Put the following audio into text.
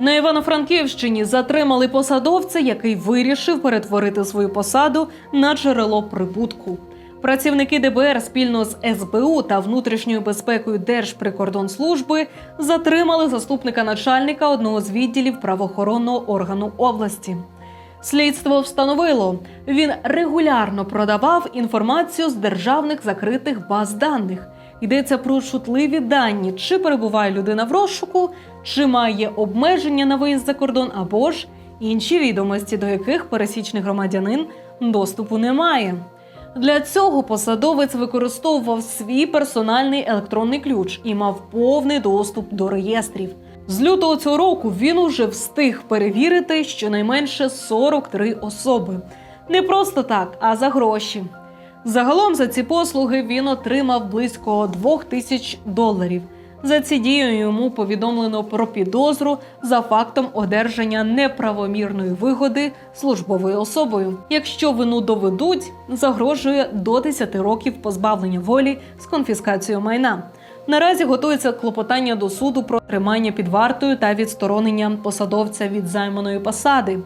На Івано-Франківщині затримали посадовця, який вирішив перетворити свою посаду на джерело прибутку. Працівники ДБР спільно з СБУ та внутрішньою безпекою Держприкордонслужби затримали заступника начальника одного з відділів правоохоронного органу області. Слідство встановило, він регулярно продавав інформацію з державних закритих баз даних. Йдеться про чутливі дані, чи перебуває людина в розшуку, чи має обмеження на виїзд за кордон, або ж інші відомості, до яких пересічний громадянин доступу не має. Для цього посадовець використовував свій персональний електронний ключ і мав повний доступ до реєстрів. З лютого цього року він уже встиг перевірити щонайменше 43 особи. Не просто так, а за гроші. Загалом за ці послуги він отримав близько 2 тисяч доларів. За ці дії йому повідомлено про підозру за фактом одержання неправомірної вигоди службовою особою. Якщо вину доведуть, загрожує до 10 років позбавлення волі з конфіскацією майна. Наразі готується клопотання до суду про тримання під вартою та відсторонення посадовця від займаної посади.